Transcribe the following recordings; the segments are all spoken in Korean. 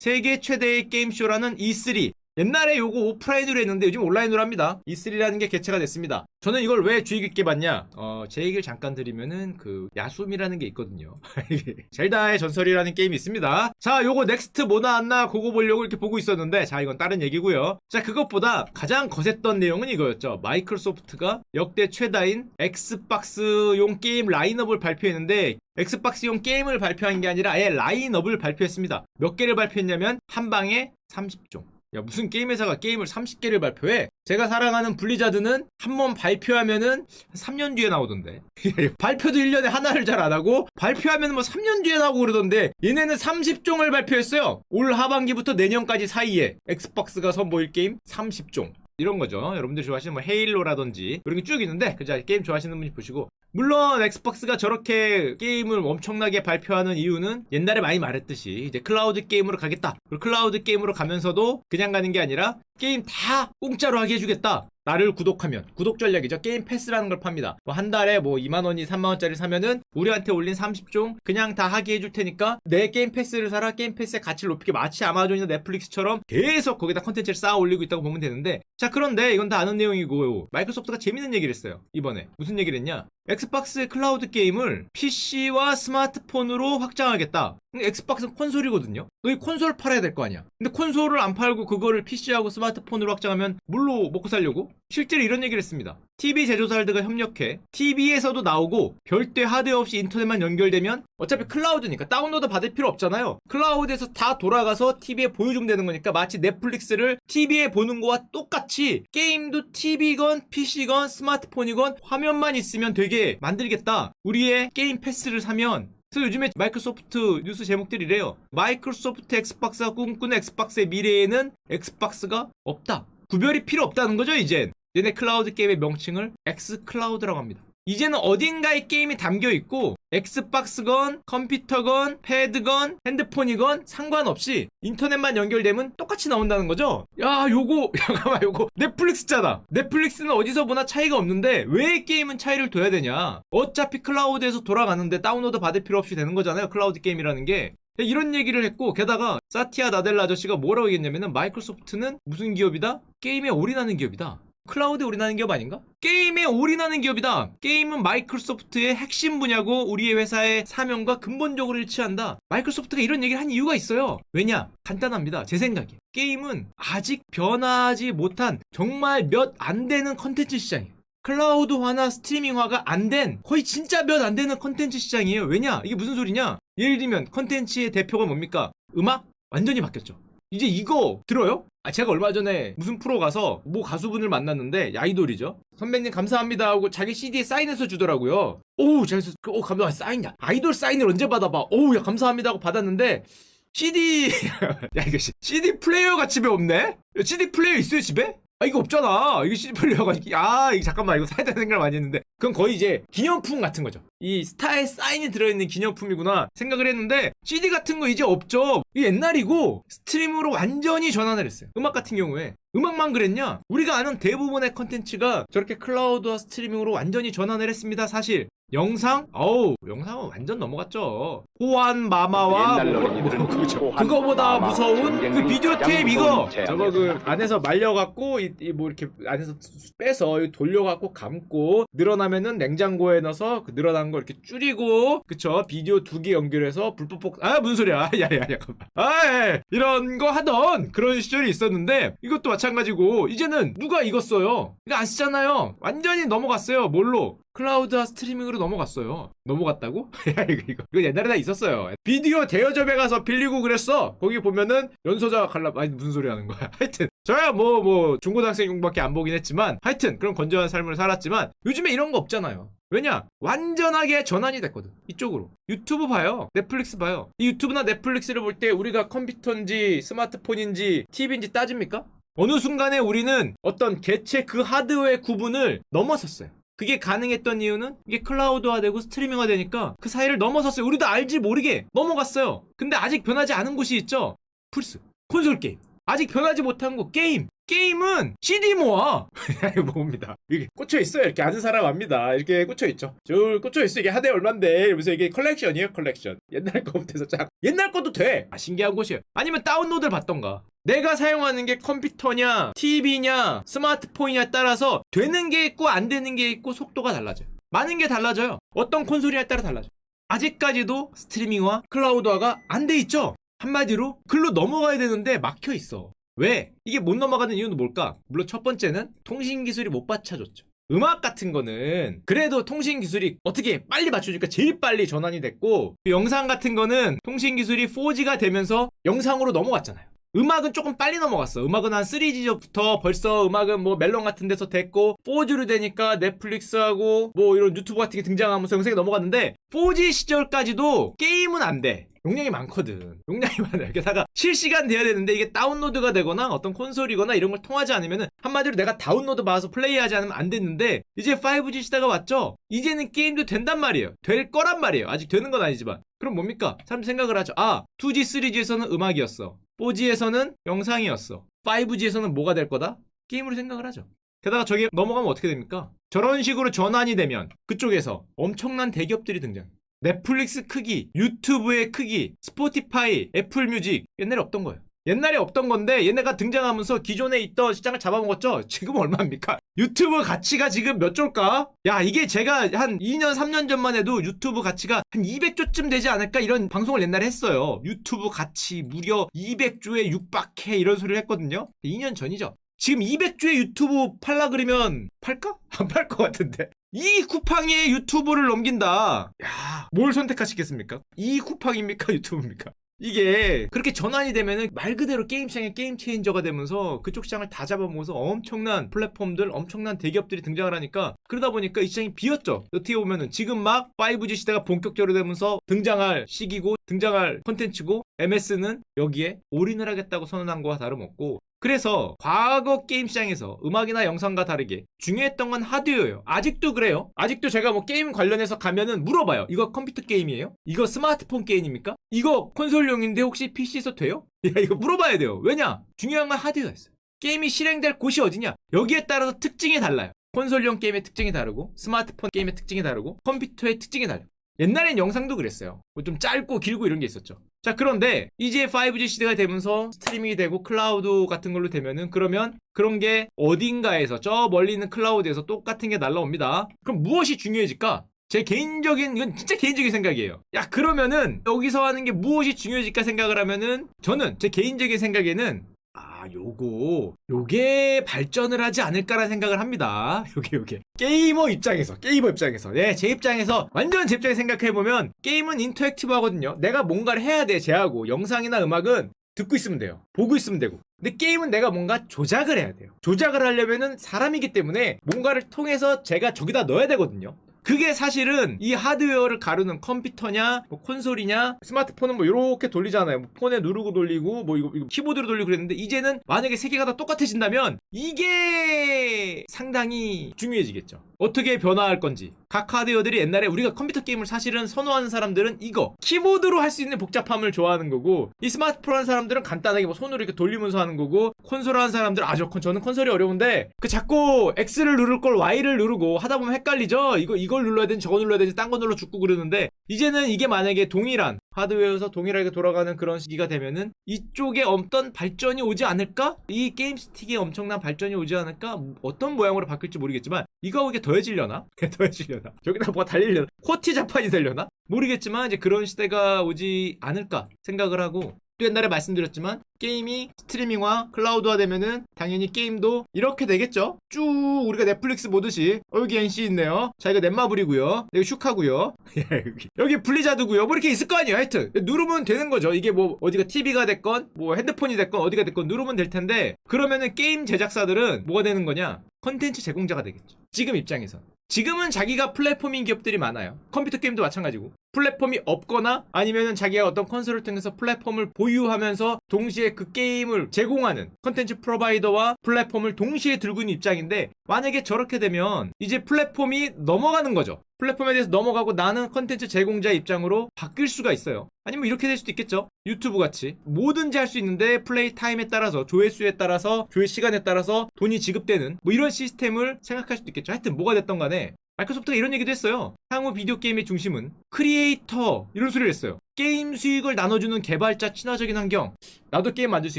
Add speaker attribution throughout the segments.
Speaker 1: 세계 최대의 게임쇼라는 E3 옛날에 요거 오프라인으로 했는데 요즘 온라인으로 합니다. E3라는 게 개최가 됐습니다. 저는 이걸 왜 주의 깊게 봤냐? 어, 제 얘기를 잠깐 드리면은 그 야숨이라는 게 있거든요. 젤다의 전설이라는 게임이 있습니다. 자, 요거 넥스트 뭐 나왔나 그거 보려고 이렇게 보고 있었는데 자, 이건 다른 얘기고요. 자, 그것보다 가장 거셌던 내용은 이거였죠. 마이크로소프트가 역대 최다인 엑스박스용 게임 라인업을 발표했는데 엑스박스용 게임을 발표한 게 아니라 아예 라인업을 발표했습니다. 몇 개를 발표했냐면 한 방에 30종. 야 무슨 게임 회사가 게임을 30개를 발표해? 제가 사랑하는 블리자드는 한 번 발표하면은 3년 뒤에 나오던데. 발표도 1년에 하나를 잘 안 하고 발표하면 뭐 3년 뒤에 나오고 그러던데. 얘네는 30종을 발표했어요. 올 하반기부터 내년까지 사이에. 엑스박스가 선보일 게임 30종 이런 거죠. 여러분들 좋아하시는 뭐 헤일로라든지 이런 게 쭉 있는데 그자 게임 좋아하시는 분이 보시고 물론 엑스박스가 저렇게 게임을 엄청나게 발표하는 이유는 옛날에 많이 말했듯이 이제 클라우드 게임으로 가겠다. 그리고 클라우드 게임으로 가면서도 그냥 가는 게 아니라 게임 다 공짜로 하게 해주겠다. 나를 구독하면 구독 전략이죠. 게임 패스라는 걸 팝니다. 뭐 한 달에 뭐 2만 원이 3만 원짜리 사면은 우리한테 올린 30종 그냥 다 하게 해줄 테니까 내 게임 패스를 사라. 게임 패스의 가치를 높이게 마치 아마존이나 넷플릭스처럼 계속 거기다 컨텐츠를 쌓아 올리고 있다고 보면 되는데 자 그런데 이건 다 아는 내용이고 마이크로소프트가 재밌는 얘기를 했어요. 이번에 무슨 얘기를 했냐? 엑스박스 클라우드 게임을 PC와 스마트폰으로 확장하겠다. 엑스박스는 콘솔이거든요. 너희 콘솔 팔아야 될 거 아니야. 근데 콘솔을 안 팔고 그거를 PC하고 스마트폰 으로 확장하면 뭘로 먹고 살려고? 실제로 이런 얘기를 했습니다. TV 제조사들과 협력해 TV에서도 나오고 별도의 하드웨어 없이 인터넷만 연결되면 어차피 클라우드니까 다운로드 받을 필요 없잖아요. 클라우드에서 다 돌아가서 TV에 보여주면 되는 거니까 마치 넷플릭스를 TV에 보는 거와 똑같이 게임도 TV건 PC건 스마트폰이건 화면만 있으면 되게 만들겠다. 우리의 게임 패스를 사면 그래서 요즘에 마이크로소프트 뉴스 제목들이래요. 마이크로소프트 엑스박스가 꿈꾸는 엑스박스의 미래에는 엑스박스가 없다. 구별이 필요 없다는 거죠, 이젠. 얘네 클라우드 게임의 명칭을 엑스클라우드라고 합니다. 이제는 어딘가에 게임이 담겨 있고 엑스박스건 컴퓨터건 패드건 핸드폰이건 상관없이 인터넷만 연결되면 똑같이 나온다는 거죠. 야 요거 잠깐만 요거 넷플릭스잖아. 넷플릭스는 어디서 보나 차이가 없는데 왜 게임은 차이를 둬야 되냐? 어차피 클라우드에서 돌아가는데 다운로드 받을 필요 없이 되는 거잖아요. 클라우드 게임이라는 게. 이런 얘기를 했고 게다가 사티아 나델라 아저씨가 뭐라고 얘기했냐면은 마이크로소프트는 무슨 기업이다? 게임에 올인하는 기업이다. 클라우드에 올인하는 기업 아닌가? 게임에 올인하는 기업이다. 게임은 마이크로소프트의 핵심 분야고 우리의 회사의 사명과 근본적으로 일치한다. 마이크로소프트가 이런 얘기를 한 이유가 있어요. 왜냐? 간단합니다. 제 생각에. 게임은 아직 변화하지 못한 정말 몇 안 되는 컨텐츠 시장이에요. 클라우드화나 스트리밍화가 안 된 거의 진짜 몇 안 되는 컨텐츠 시장이에요. 왜냐? 이게 무슨 소리냐? 예를 들면 컨텐츠의 대표가 뭡니까? 음악? 완전히 바뀌었죠. 이제 이거 들어요? 아, 제가 얼마 전에 무슨 프로 가서 모 가수분을 만났는데 아이돌이죠. 선배님 감사합니다 하고 자기 CD에 사인해서 주더라고요. 오우 잘했어. 오 감사 사인이야. 아이돌 사인을 언제 받아봐. 오우 야 감사합니다 하고 받았는데 CD 야 이거 씨, CD 플레이어가 집에 없네? 야, CD 플레이어 있어요 집에? 아 이거 없잖아. 이거 플레이어가 아 이거 잠깐만 이거 사야 되는 생각을 많이 했는데 그건 거의 이제 기념품 같은 거죠. 이 스타의 사인이 들어있는 기념품이구나 생각을 했는데 CD 같은 거 이제 없죠. 이게 옛날이고 스트림으로 완전히 전환을 했어요. 음악 같은 경우에 음악만 그랬냐? 우리가 아는 대부분의 컨텐츠가 저렇게 클라우드와 스트리밍으로 완전히 전환을 했습니다. 사실 영상? 어우 영상은 완전 넘어갔죠. 호환 마마와
Speaker 2: 옛날
Speaker 1: 뭐-
Speaker 2: 어린이들은
Speaker 1: 뭐.
Speaker 2: 호환,
Speaker 1: 그거보다
Speaker 2: 마마,
Speaker 1: 무서운
Speaker 2: 전쟁 그및
Speaker 1: 비디오 테이프 이거
Speaker 2: 제압.
Speaker 1: 저거 그 안에서 말려갖고 이뭐 이렇게 안에서 빼서 돌려갖고 감고 늘어나면은 냉장고에 넣어서 그 늘어난 거 이렇게 줄이고 그쵸 비디오 두 개 연결해서 불법 아 무슨 소리야 야야 잠깐만 아 예. 이런 거 하던 그런 시절이 있었는데 이것도 마찬가지고 이제는 누가 이거 써요 이거 안 쓰잖아요 완전히 넘어갔어요 뭘로 클라우드와 스트리밍으로 넘어갔어요. 넘어갔다고? 야, 이거, 이거. 이거 옛날에 다 있었어요. 비디오 대여점에 가서 빌리고 그랬어. 거기 보면은 연소자가 갈라, 아니, 무슨 소리 하는 거야. 하여튼, 저야 뭐, 뭐, 중고등학생밖에 안 보긴 했지만, 하여튼, 그런 건전한 삶을 살았지만, 요즘에 이런 거 없잖아요. 왜냐? 완전하게 전환이 됐거든. 이쪽으로. 유튜브 봐요. 넷플릭스 봐요. 이 유튜브나 넷플릭스를 볼 때 우리가 컴퓨터인지 스마트폰인지 TV인지 따집니까? 어느 순간에 우리는 어떤 개체 그 하드웨어 구분을 넘어섰어요. 그게 가능했던 이유는 이게 클라우드화되고 스트리밍화 되니까 그 사이를 넘어섰어요. 우리도 알지 모르게 넘어갔어요. 근데 아직 변하지 않은 곳이 있죠. 플스, 콘솔 게임. 아직 변하지 못한 거 게임. 게임은 CD 모아. 이거 뭡니다. 이게 꽂혀 있어요. 이렇게 아는 사람 압니다. 이렇게 꽂혀 있죠. 저 꽂혀 있어. 이게 한해 얼마인데. 이러면서 이게 컬렉션이에요, 컬렉션. 옛날 거부터 해서 쫙. 옛날 것도 돼. 아, 신기한 곳이에요. 아니면 다운로드를 받던가. 내가 사용하는 게 컴퓨터냐, TV냐, 스마트폰이냐 따라서 되는 게 있고 안 되는 게 있고 속도가 달라져요. 많은 게 달라져요. 어떤 콘솔이냐에 따라 달라져요. 아직까지도 스트리밍화, 클라우드화가 안 돼 있죠? 한마디로 글로 넘어가야 되는데 막혀 있어. 왜? 이게 못 넘어가는 이유는 뭘까? 물론 첫 번째는 통신 기술이 못 받쳐줬죠. 음악 같은 거는 그래도 통신 기술이 어떻게 빨리 맞춰주니까 제일 빨리 전환이 됐고 그 영상 같은 거는 통신 기술이 4G가 되면서 영상으로 넘어갔잖아요. 음악은 조금 빨리 넘어갔어. 음악은 한 3G부터 벌써 음악은 뭐 멜론 같은 데서 됐고 4G로 되니까 넷플릭스하고 뭐 이런 유튜브 같은 게 등장하면서 영상이 넘어갔는데 4G 시절까지도 게임은 안 돼. 용량이 많거든. 용량이 많아요. 게다가 실시간 돼야 되는데 이게 다운로드가 되거나 어떤 콘솔이거나 이런 걸 통하지 않으면은 한마디로 내가 다운로드 받아서 플레이하지 않으면 안 됐는데 이제 5G 시대가 왔죠? 이제는 게임도 된단 말이에요. 될 거란 말이에요. 아직 되는 건 아니지만. 그럼 뭡니까? 사람 생각을 하죠. 아, 2G, 3G에서는 음악이었어. 4G에서는 영상이었어. 5G에서는 뭐가 될 거다? 게임으로 생각을 하죠. 게다가 저게 넘어가면 어떻게 됩니까? 저런 식으로 전환이 되면 그쪽에서 엄청난 대기업들이 등장. 넷플릭스 크기, 유튜브의 크기, 스포티파이, 애플 뮤직 옛날에 없던 거예요. 옛날에 없던 건데 얘네가 등장하면서 기존에 있던 시장을 잡아먹었죠. 지금 얼마입니까? 유튜브 가치가 지금 몇 조일까? 야 이게 제가 한 2년 3년 전만 해도 유튜브 가치가 한 200조쯤 되지 않을까 이런 방송을 옛날에 했어요. 유튜브 가치 무려 200조에 육박해 이런 소리를 했거든요. 2년 전이죠. 지금 200조의 유튜브 팔라 그러면 팔까? 안 팔 것 같은데. 이 쿠팡에 유튜브를 넘긴다. 야, 뭘 선택하시겠습니까? 이 쿠팡입니까? 유튜브입니까? 이게 그렇게 전환이 되면은 말 그대로 게임 시장의 게임 체인저가 되면서 그쪽 시장을 다 잡아먹어서 엄청난 플랫폼들, 엄청난 대기업들이 등장을 하니까 그러다 보니까 이 시장이 비었죠. 어떻게 보면은 지금 막 5G 시대가 본격적으로 되면서 등장할 시기고 등장할 콘텐츠고 MS는 여기에 올인을 하겠다고 선언한 거와 다름없고 그래서 과거 게임 시장에서 음악이나 영상과 다르게 중요했던 건 하드웨어예요. 아직도 그래요. 아직도 제가 뭐 게임 관련해서 가면은 물어봐요. 이거 컴퓨터 게임이에요? 이거 스마트폰 게임입니까? 이거 콘솔용인데 혹시 PC에서 돼요? 야 이거 물어봐야 돼요. 왜냐? 중요한 건 하드웨어였어요. 게임이 실행될 곳이 어디냐? 여기에 따라서 특징이 달라요. 콘솔용 게임의 특징이 다르고 스마트폰 게임의 특징이 다르고 컴퓨터의 특징이 달라요. 옛날엔 영상도 그랬어요. 뭐 좀 짧고 길고 이런 게 있었죠. 자, 그런데 이제 5G 시대가 되면서 스트리밍이 되고 클라우드 같은 걸로 되면은 그러면 그런 게 어딘가에서 저 멀리 있는 클라우드에서 똑같은 게 날라옵니다. 그럼 무엇이 중요해질까? 제 개인적인 이건 진짜 개인적인 생각이에요. 야 그러면은 여기서 하는 게 무엇이 중요해질까 생각을 하면은 저는 제 개인적인 생각에는 아 요거 요게 발전을 하지 않을까라는 생각을 합니다. 요게 요게 게이머 입장에서 게이머 입장에서 네제 입장에서 완전 제 입장에 생각해 보면 게임은 인터랙티브 하거든요. 내가 뭔가를 해야 돼 제하고 영상이나 음악은 듣고 있으면 돼요. 보고 있으면 되고. 근데 게임은 내가 뭔가 조작을 해야 돼요. 조작을 하려면은 사람이기 때문에 뭔가를 통해서 제가 저기다 넣어야 되거든요. 그게 사실은 이 하드웨어를 가르는 컴퓨터냐, 뭐 콘솔이냐, 스마트폰은 뭐 이렇게 돌리잖아요. 뭐 폰에 누르고 돌리고, 뭐 이거, 이거 키보드로 돌리고 그랬는데 이제는 만약에 세 개가 다 똑같아진다면 이게 상당히 중요해지겠죠. 어떻게 변화할 건지. 각 하드웨어들이 옛날에 우리가 컴퓨터 게임을 사실은 선호하는 사람들은 이거 키보드로 할 수 있는 복잡함을 좋아하는 거고 이 스마트폰 하는 사람들은 간단하게 뭐 손으로 이렇게 돌리면서 하는 거고 콘솔 하는 사람들은 아저 저는 콘솔이 어려운데 그 자꾸 X를 누를 걸 Y를 누르고 하다 보면 헷갈리죠. 이거 이걸 눌러야 되는지 저거 눌러야 되는지 딴 거 눌러 죽고 그러는데 이제는 이게 만약에 동일한 하드웨어에서 동일하게 돌아가는 그런 시기가 되면은 이쪽에 어떤 발전이 오지 않을까? 이 게임 스틱에 엄청난 발전이 오지 않을까? 어떤 모양으로 바뀔지 모르겠지만 이거하고 이게 더 해지려나? 더해지려나? 저기다 뭐가 달리려나? 코티 자판이 되려나? 모르겠지만 이제 그런 시대가 오지 않을까 생각을 하고 또 옛날에 말씀드렸지만 게임이 스트리밍화, 클라우드화 되면은 당연히 게임도 이렇게 되겠죠. 쭉 우리가 넷플릭스 보듯이 어, 여기 NC 있네요. 자 이거 넷마블이고요. 여기 슈카고요. 예, 여기. 블리자드고요. 뭐 이렇게 있을 거 아니에요. 하여튼 누르면 되는 거죠. 이게 뭐 어디가 TV가 됐건 뭐 핸드폰이 됐건 어디가 됐건 누르면 될 텐데 그러면은 게임 제작사들은 뭐가 되는 거냐? 컨텐츠 제공자가 되겠죠. 지금 입장에서. 지금은 자기가 플랫폼인 기업들이 많아요. 컴퓨터 게임도 마찬가지고. 플랫폼이 없거나 아니면은 자기가 어떤 컨설을 통해서 플랫폼을 보유하면서 동시에 그 게임을 제공하는 컨텐츠 프로바이더와 플랫폼을 동시에 들고 있는 입장인데 만약에 저렇게 되면 이제 플랫폼이 넘어가는 거죠. 플랫폼에 대해서 넘어가고 나는 컨텐츠 제공자 입장으로 바뀔 수가 있어요. 아니면 이렇게 될 수도 있겠죠. 유튜브 같이 뭐든지 할 수 있는데 플레이 타임에 따라서 조회수에 따라서 조회 시간에 따라서 돈이 지급되는 뭐 이런 시스템을 생각할 수도 있겠죠. 하여튼 뭐가 됐던 간에 마이크로소프트가 이런 얘기도 했어요. 향후 비디오 게임의 중심은 크리에이터 이런 소리를 했어요. 게임 수익을 나눠주는 개발자 친화적인 환경. 나도 게임 만들 수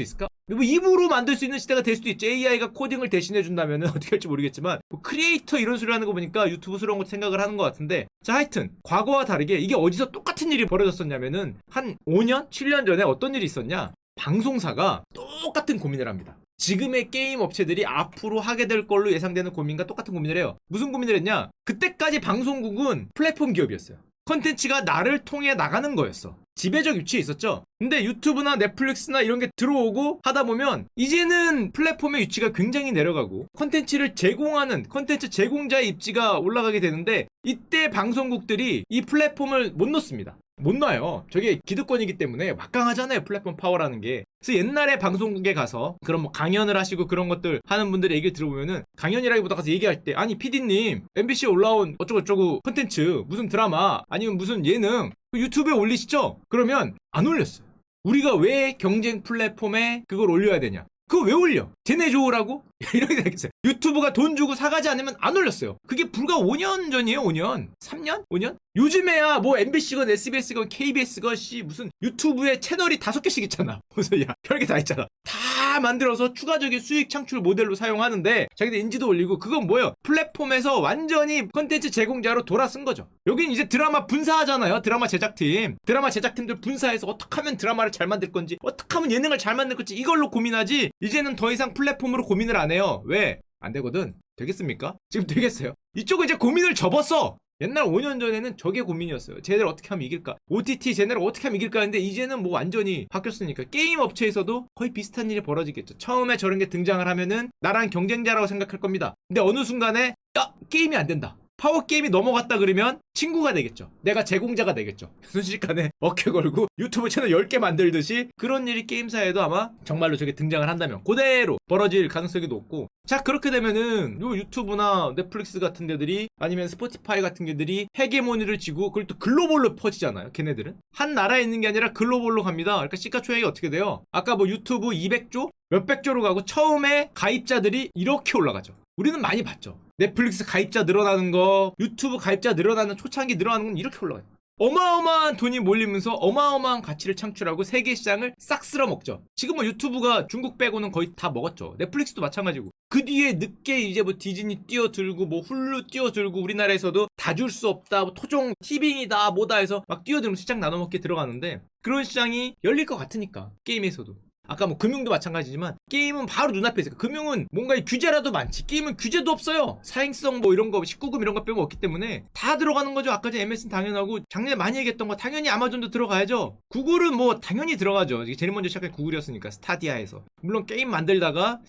Speaker 1: 있을까? 뭐 입으로 만들 수 있는 시대가 될 수도 있죠. AI가 코딩을 대신해 준다면 어떻게 할지 모르겠지만 뭐 크리에이터 이런 소리 하는 거 보니까 유튜브스러운 거 생각을 하는 것 같은데 자 하여튼 과거와 다르게 이게 어디서 똑같은 일이 벌어졌었냐면은 한 5년, 7년 전에 어떤 일이 있었냐? 방송사가 똑같은 고민을 합니다. 지금의 게임 업체들이 앞으로 하게 될 걸로 예상되는 고민과 똑같은 고민을 해요. 무슨 고민을 했냐? 그때까지 방송국은 플랫폼 기업이었어요. 컨텐츠가 나를 통해 나가는 거였어. 지배적 위치에 있었죠. 근데 유튜브나 넷플릭스나 이런 게 들어오고 하다 보면 이제는 플랫폼의 위치가 굉장히 내려가고 컨텐츠를 제공하는 컨텐츠 제공자의 입지가 올라가게 되는데 이때 방송국들이 이 플랫폼을 못 놓습니다. 못 놔요. 저게 기득권이기 때문에 막강하잖아요. 플랫폼 파워라는 게. 그래서 옛날에 방송국에 가서 그런 뭐 강연을 하시고 그런 것들 하는 분들의 얘기를 들어보면은 강연이라기보다 가서 얘기할 때 아니 PD님 MBC에 올라온 어쩌고저쩌고 콘텐츠 무슨 드라마 아니면 무슨 예능 유튜브에 올리시죠? 그러면 안 올렸어요. 우리가 왜 경쟁 플랫폼에 그걸 올려야 되냐? 그거 왜 올려? 쟤네 좋으라고? 이렇게 생각했어요. 유튜브가 돈 주고 사가지 않으면 안 올렸어요. 그게 불과 5년 전이에요, 5년. 3년? 5년? 요즘에야 뭐 MBC건 SBS건 KBS건 씨 무슨 유튜브에 채널이 다섯 개씩 있잖아. 무슨 야 별게 다 있잖아. 다 만들어서 추가적인 수익 창출 모델로 사용하는데 자기들 인지도 올리고 그건 뭐예요? 플랫폼에서 완전히 컨텐츠 제공자로 돌아선 거죠. 여긴 이제 드라마 분사하잖아요. 드라마 제작팀. 드라마 제작팀들 분사해서 어떻게 하면 드라마를 잘 만들 건지 어떻게 하면 예능을 잘 만들 건지 이걸로 고민하지 이제는 더 이상 플랫폼으로 고민을 안 해요. 왜? 안 되거든. 되겠습니까? 지금 되겠어요. 이쪽은 이제 고민을 접었어. 옛날 5년 전에는 저게 고민이었어요. 쟤네를 어떻게 하면 이길까? OTT 쟤네를 어떻게 하면 이길까 했는데 이제는 뭐 완전히 바뀌었으니까 게임 업체에서도 거의 비슷한 일이 벌어지겠죠. 처음에 저런 게 등장을 하면은 나랑 경쟁자라고 생각할 겁니다. 근데 어느 순간에 야 게임이 안 된다. 파워 게임이 넘어갔다 그러면 친구가 되겠죠. 내가 제공자가 되겠죠. 순식간에 어깨 걸고 유튜브 채널 10개 만들듯이 그런 일이 게임사에도 아마 정말로 저게 등장을 한다면 그대로 벌어질 가능성이 높고 자 그렇게 되면은 요 유튜브나 넷플릭스 같은 데들이 아니면 스포티파이 같은 데들이 헤게모니를 지고 그걸 또 글로벌로 퍼지잖아요. 걔네들은 한 나라에 있는 게 아니라 글로벌로 갑니다. 그러니까 시가총액이 어떻게 돼요? 아까 뭐 유튜브 200조 몇백조로 가고 처음에 가입자들이 이렇게 올라가죠. 우리는 많이 봤죠. 넷플릭스 가입자 늘어나는 거, 유튜브 가입자 늘어나는 초창기 늘어나는 건 이렇게 올라가요. 어마어마한 돈이 몰리면서 어마어마한 가치를 창출하고 세계 시장을 싹 쓸어 먹죠. 지금 뭐 유튜브가 중국 빼고는 거의 다 먹었죠. 넷플릭스도 마찬가지고. 그 뒤에 늦게 이제 뭐 디즈니 뛰어들고 뭐 훌루 뛰어들고 우리나라에서도 다 줄 수 없다. 뭐 토종 티빙이다 뭐다 해서 막 뛰어들면서 시장 나눠먹게 들어가는데 그런 시장이 열릴 것 같으니까 게임에서도. 아까 뭐 금융도 마찬가지지만 게임은 바로 눈앞에 있어요. 금융은 뭔가 이 규제라도 많지. 게임은 규제도 없어요. 사행성 뭐 이런 거 19금 이런 거 빼면 없기 때문에 다 들어가는 거죠. 아까 전에 MS는 당연하고 작년에 많이 얘기했던 거 당연히 아마존도 들어가야죠. 구글은 뭐 당연히 들어가죠. 이게 제일 먼저 시작한 구글이었으니까 스타디아에서. 물론 게임 만들다가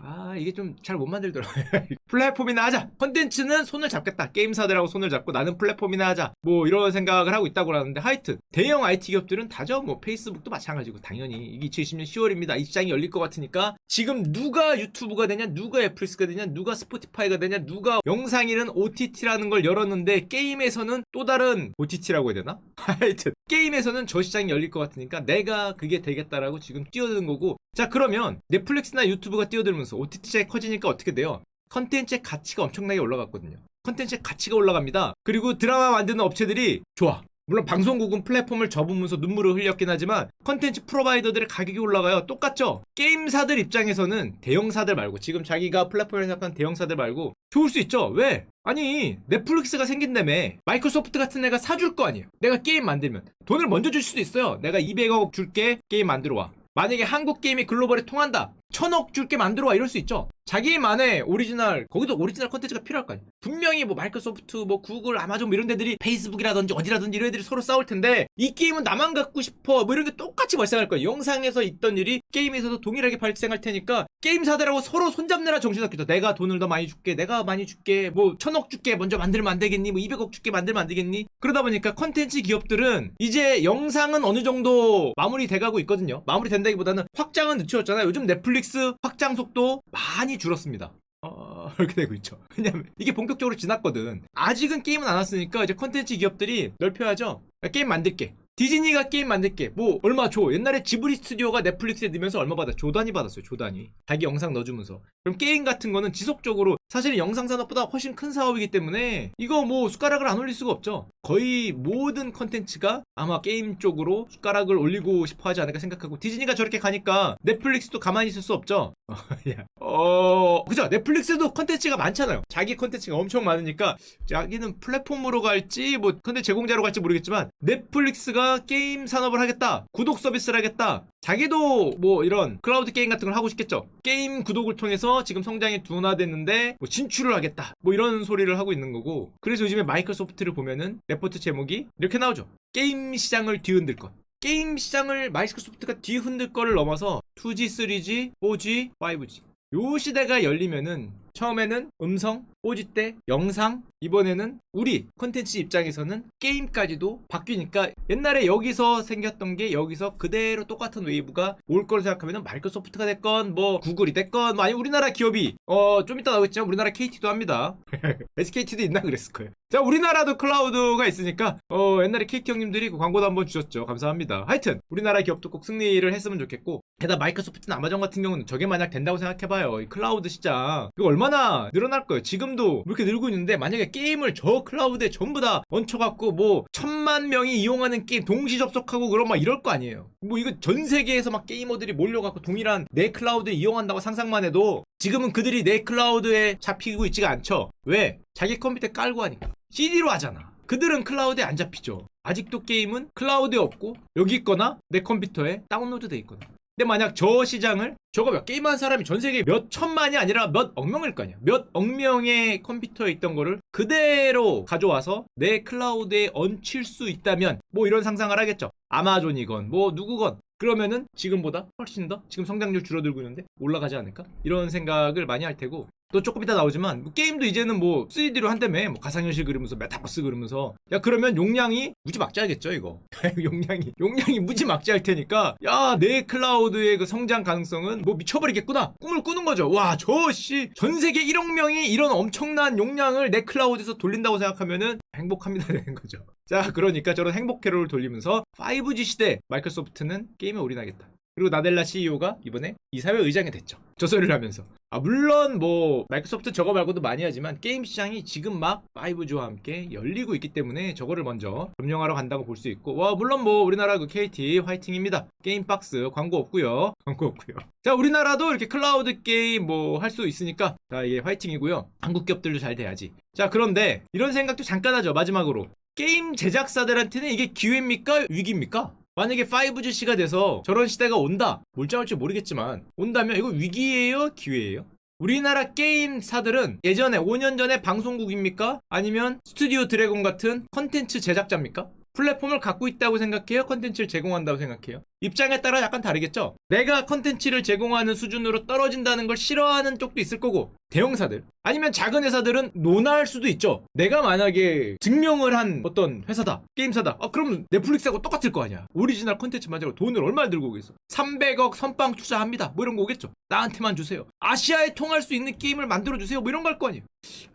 Speaker 1: 아 이게 좀 잘 못 만들더라고요 플랫폼이나 하자. 컨텐츠는 손을 잡겠다. 게임사들하고 손을 잡고 나는 플랫폼이나 하자. 뭐 이런 생각을 하고 있다고 하는데 하여튼 대형 IT 기업들은 다죠 뭐 페이스북도 마찬가지고 당연히 이게 2020년 10월입니다. 이 시장이 열릴 것 같으니까 지금 누가 유튜브가 되냐 누가 애플스가 되냐 누가 스포티파이가 되냐 누가 영상이는 OTT라는 걸 열었는데 게임에서는 또 다른 OTT라고 해야 되나? 하여튼 게임에서는 저 시장이 열릴 것 같으니까 내가 그게 되겠다라고 지금 뛰어드는 거고. 자 그러면 넷플릭스나 유튜브가 뛰어들면서 OTT 시장이 커지니까 어떻게 돼요? 컨텐츠의 가치가 엄청나게 올라갔거든요. 컨텐츠의 가치가 올라갑니다. 그리고 드라마 만드는 업체들이 좋아. 물론 방송국은 플랫폼을 접으면서 눈물을 흘렸긴 하지만 컨텐츠 프로바이더들의 가격이 올라가요. 똑같죠? 게임사들 입장에서는 대형사들 말고 지금 자기가 플랫폼을 생각하는 대형사들 말고 좋을 수 있죠. 왜? 아니 넷플릭스가 생긴다며 마이크로소프트 같은 애가 사줄 거 아니에요. 내가 게임 만들면 돈을 먼저 줄 수도 있어요. 내가 200억 줄게 게임 만들어 와. 만약에 한국 게임이 글로벌에 통한다. 천억 줄게 만들어 와 이럴 수 있죠. 자기만의 오리지널 거기도 오리지널 컨텐츠가 필요할 거 아니에요. 분명히 뭐 마이크로소프트, 뭐 구글, 아마존 뭐 이런 데들이 페이스북이라든지 어디라든지 이런 애들이 서로 싸울 텐데 이 게임은 나만 갖고 싶어 뭐 이런 게 똑같이 발생할 거예요. 영상에서 있던 일이 게임에서도 동일하게 발생할 테니까 게임사들하고 서로 손잡느라 정신없겠죠. 내가 돈을 더 많이 줄게, 내가 많이 줄게, 뭐 천억 줄게 먼저 만들면 안 되겠니, 뭐 200억 줄게 만들면 안 되겠니. 그러다 보니까 컨텐츠 기업들은 이제 영상은 어느 정도 마무리 돼가고 있거든요. 마무리 된다기보다는 확장은 늦추었잖아요. 요즘 넷플릭 스 확장 속도 많이 줄었습니다. 어, 이렇게 되고 있죠. 왜냐면 이게 본격적으로 지났거든. 아직은 게임은 안 왔으니까 이제 컨텐츠 기업들이 넓혀야죠. 야, 게임 만들게. 디즈니가 게임 만들게. 뭐 얼마 줘. 옛날에 지브리 스튜디오가 넷플릭스에 넣으면서 얼마 받아? 조 단위 받았어요. 조 단위. 자기 영상 넣어주면서. 그럼 게임 같은 거는 지속적으로 사실은 영상 산업보다 훨씬 큰 사업이기 때문에 이거 뭐 숟가락을 안 올릴 수가 없죠. 거의 모든 컨텐츠가 아마 게임 쪽으로 숟가락을 올리고 싶어 하지 않을까 생각하고 디즈니가 저렇게 가니까 넷플릭스도 가만히 있을 수 없죠. 어, 야. 어, 그죠? 넷플릭스도 컨텐츠가 많잖아요. 자기 컨텐츠가 엄청 많으니까 자기는 플랫폼으로 갈지 뭐 컨텐츠 제공자로 갈지 모르겠지만 넷플릭스가 게임 산업을 하겠다. 구독 서비스를 하겠다. 자기도 뭐 이런 클라우드 게임 같은 걸 하고 싶겠죠. 게임 구독을 통해서 지금 성장이 둔화됐는데 뭐 진출을 하겠다. 뭐 이런 소리를 하고 있는 거고. 그래서 요즘에 마이크로소프트를 보면은 레포트 제목이 이렇게 나오죠. 게임 시장을 뒤흔들 것. 게임 시장을 마이크로소프트가 뒤흔들 거를 넘어서 2G, 3G, 4G, 5G. 요 시대가 열리면은 처음에는 음성, 4G 때 영상, 이번에는 우리 콘텐츠 입장에서는 게임까지도 바뀌니까 옛날에 여기서 생겼던 게 여기서 그대로 똑같은 웨이브가 올 거로 생각하면 마이크로소프트가 됐건 뭐 구글이 됐건 뭐 아니 우리나라 기업이 어 좀 이따 나오겠지만 우리나라 KT도 합니다. SKT도 있나 그랬을 거예요. 자 우리나라도 클라우드가 있으니까 어 옛날에 KT 형님들이 그 광고도 한번 주셨죠. 감사합니다. 하여튼 우리나라 기업도 꼭 승리를 했으면 좋겠고 게다가 마이크로소프트나 아마존 같은 경우는 저게 만약 된다고 생각해봐요. 이 클라우드 시장 이거 얼마나 늘어날 거예요. 지금도 이렇게 늘고 있는데 만약에 게임을 저 클라우드에 전부 다 얹혀갖고 뭐 천만 명이 이용하는 게임 동시 접속하고 그럼 막 이럴 거 아니에요. 뭐 이거 전 세계에서 막 게이머들이 몰려갖고 동일한 내 클라우드를 이용한다고 상상만 해도 지금은 그들이 내 클라우드에 잡히고 있지가 않죠. 왜? 자기 컴퓨터에 깔고 하니까. CD로 하잖아. 그들은 클라우드에 안 잡히죠. 아직도 게임은 클라우드에 없고 여기 있거나 내 컴퓨터에 다운로드 돼 있거나. 근데 만약 저 시장을 저거 몇 게임한 사람이 전 세계 몇 천만이 아니라 몇 억 명일 거 아니야. 몇 억 명의 컴퓨터에 있던 거를 그대로 가져와서 내 클라우드에 얹힐 수 있다면 뭐 이런 상상을 하겠죠. 아마존이건 뭐 누구건 그러면은 지금보다 훨씬 더 지금 성장률 줄어들고 있는데 올라가지 않을까? 이런 생각을 많이 할 테고 또 조금 이따 나오지만 뭐 게임도 이제는 뭐 3D로 한다며 뭐 가상현실 그리면서 메타버스 그리면서. 야 그러면 용량이 무지 막지하겠죠 이거? 용량이 용량이 무지 막지할 테니까 야 내 클라우드의 그 성장 가능성은 뭐 미쳐버리겠구나. 꿈을 꾸는 거죠. 와 저 씨 전 세계 1억 명이 이런 엄청난 용량을 내 클라우드에서 돌린다고 생각하면은 행복합니다 되는 거죠. 자 그러니까 저런 행복 회로를 돌리면서 5G 시대 마이크로소프트는 게임에 올인하겠다. 그리고 나델라 CEO가 이번에 이사회 의장이 됐죠. 저 소리를 하면서. 아, 물론 뭐, 마이크로소프트 저거 말고도 많이 하지만 게임 시장이 지금 막 5G와 함께 열리고 있기 때문에 저거를 먼저 점령하러 간다고 볼 수 있고, 와, 물론 뭐, 우리나라 그 KT 화이팅입니다. 게임박스 광고 없고요 광고 없고요 자, 우리나라도 이렇게 클라우드 게임 뭐 할 수 있으니까, 자, 이게 화이팅이고요. 한국 기업들도 잘 돼야지. 자, 그런데 이런 생각도 잠깐 하죠. 마지막으로. 게임 제작사들한테는 이게 기회입니까? 위기입니까? 만약에 5GC가 돼서 저런 시대가 온다. 알지 모르겠지만 온다면 이거 위기예요? 기회예요? 우리나라 게임사들은 예전에 5년 전에 방송국입니까? 아니면 스튜디오 드래곤 같은 컨텐츠 제작자입니까? 플랫폼을 갖고 있다고 생각해요? 컨텐츠를 제공한다고 생각해요? 입장에 따라 약간 다르겠죠? 내가 컨텐츠를 제공하는 수준으로 떨어진다는 걸 싫어하는 쪽도 있을 거고 대형사들. 아니면 작은 회사들은 논할 수도 있죠. 내가 만약에 증명을 한 어떤 회사다 게임사다. 아 그럼 넷플릭스하고 똑같을 거 아니야. 오리지널 컨텐츠 만들고 돈을 얼마나 들고 오겠어? 300억 선빵 투자합니다. 뭐 이런 거 오겠죠? 나한테만 주세요. 아시아에 통할 수 있는 게임을 만들어주세요. 뭐 이런 거 할 거 아니에요.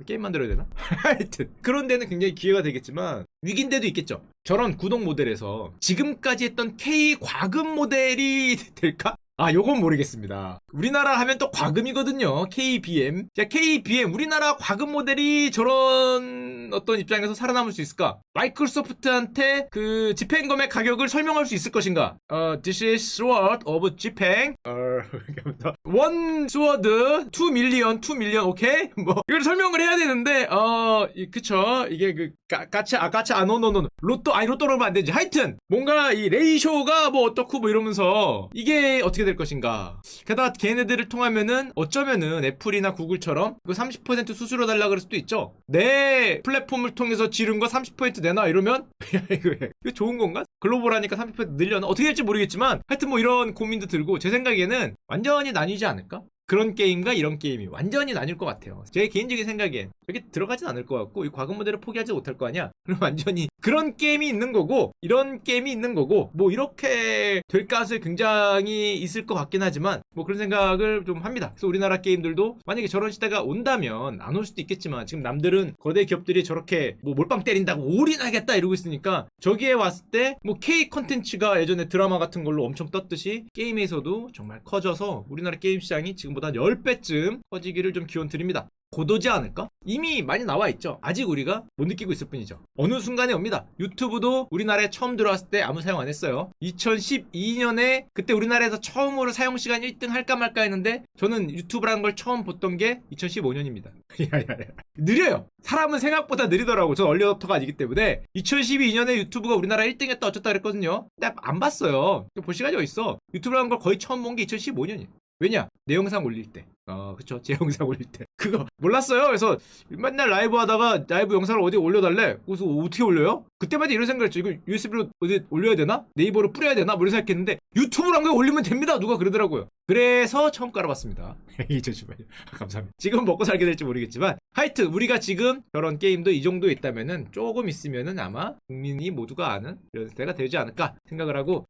Speaker 1: 게임 만들어야 되나? 하여튼. 그런 데는 굉장히 기회가 되겠지만 위기인데도 있겠죠? 저런 구독 모델에서 지금까지 했던 K 과금 모델이 될까? 아, 요건 모르겠습니다. 우리나라 하면 또 과금이거든요. KBM. 자, KBM. 우리나라 과금 모델이 저런 어떤 입장에서 살아남을 수 있을까? 마이크로소프트한테 그 집행검의 가격을 설명할 수 있을 것인가? 어, this is sword of 집행. 어, 원 스워드 2 밀리언, 2 밀리언, 오케이? 뭐, 이걸 설명을 해야 되는데, 어, 이, 그쵸. 이게 그, 가, 가차, 아, 가차, 아, 노노노. 로또, 아니, 로또로 하면 안 되지. 하여튼, 뭔가 이 레이쇼가 뭐 어떻고 뭐 이러면서, 이게 어떻게 어떻게 될 것인가. 게다가 걔네들을 통하면은 어쩌면은 애플이나 구글처럼 그 30% 수수료 달라 그럴 수도 있죠. 내 플랫폼을 통해서 지른 거 30% 내놔 이러면 야 이거, 이거 좋은 건가? 글로벌하니까 30% 늘려나 어떻게 될지 모르겠지만 하여튼 뭐 이런 고민도 들고 제 생각에는 완전히 나뉘지 않을까? 그런 게임과 이런 게임이 완전히 나뉠 것 같아요. 제 개인적인 생각엔 여기 들어가진 않을 것 같고 이 과거 모델을 포기하지 못할 거 아니야. 그럼 완전히 그런 게임이 있는 거고 이런 게임이 있는 거고 뭐 이렇게 될 가능성이 굉장히 있을 것 같긴 하지만 뭐 그런 생각을 좀 합니다. 그래서 우리나라 게임들도 만약에 저런 시대가 온다면 안 올 수도 있겠지만 지금 남들은 거대 기업들이 저렇게 뭐 몰빵 때린다고 올인하겠다 이러고 있으니까 저기에 왔을 때 뭐 K 컨텐츠가 예전에 드라마 같은 걸로 엄청 떴듯이 게임에서도 정말 커져서 우리나라 게임 시장이 지금 보다 10배쯤 커지기를 좀 기원 드립니다. 고도지 않을까? 이미 많이 나와 있죠. 아직 우리가 못 느끼고 있을 뿐이죠. 어느 순간에 옵니다. 유튜브도 우리나라에 처음 들어왔을 때 아무 사용 안 했어요. 2012년에 그때 우리나라에서 처음으로 사용 시간 1등 할까 말까 했는데 저는 유튜브라는 걸 처음 봤던 게 2015년입니다. 야야야. 느려요. 사람은 생각보다 느리더라고. 저 얼리어답터가 아니기 때문에 2012년에 유튜브가 우리나라 1등 했다 어쩌다 그랬거든요. 근데 안 봤어요. 볼 시간이 어딨어. 유튜브라는 걸 거의 처음 본 게 2015년이에요. 왜냐? 내 영상 올릴 때. 어, 그쵸. 제 영상 올릴 때. 그거 몰랐어요. 그래서 맨날 라이브 하다가 라이브 영상을 어디에 올려달래? 그래서 어떻게 올려요? 그때마다 이런 생각을 했죠. 이거 USB로 어디 올려야 되나? 네이버로 뿌려야 되나? 뭐 이런 생각했는데 유튜브로 한 거에 올리면 됩니다. 누가 그러더라고요. 그래서 처음 깔아봤습니다. 2018년. 감사합니다. 지금 먹고 살게 될지 모르겠지만 하여튼 우리가 지금 저런 게임도 이 정도 있다면은 조금 있으면은 아마 국민이 모두가 아는 이런 때가 되지 않을까 생각을 하고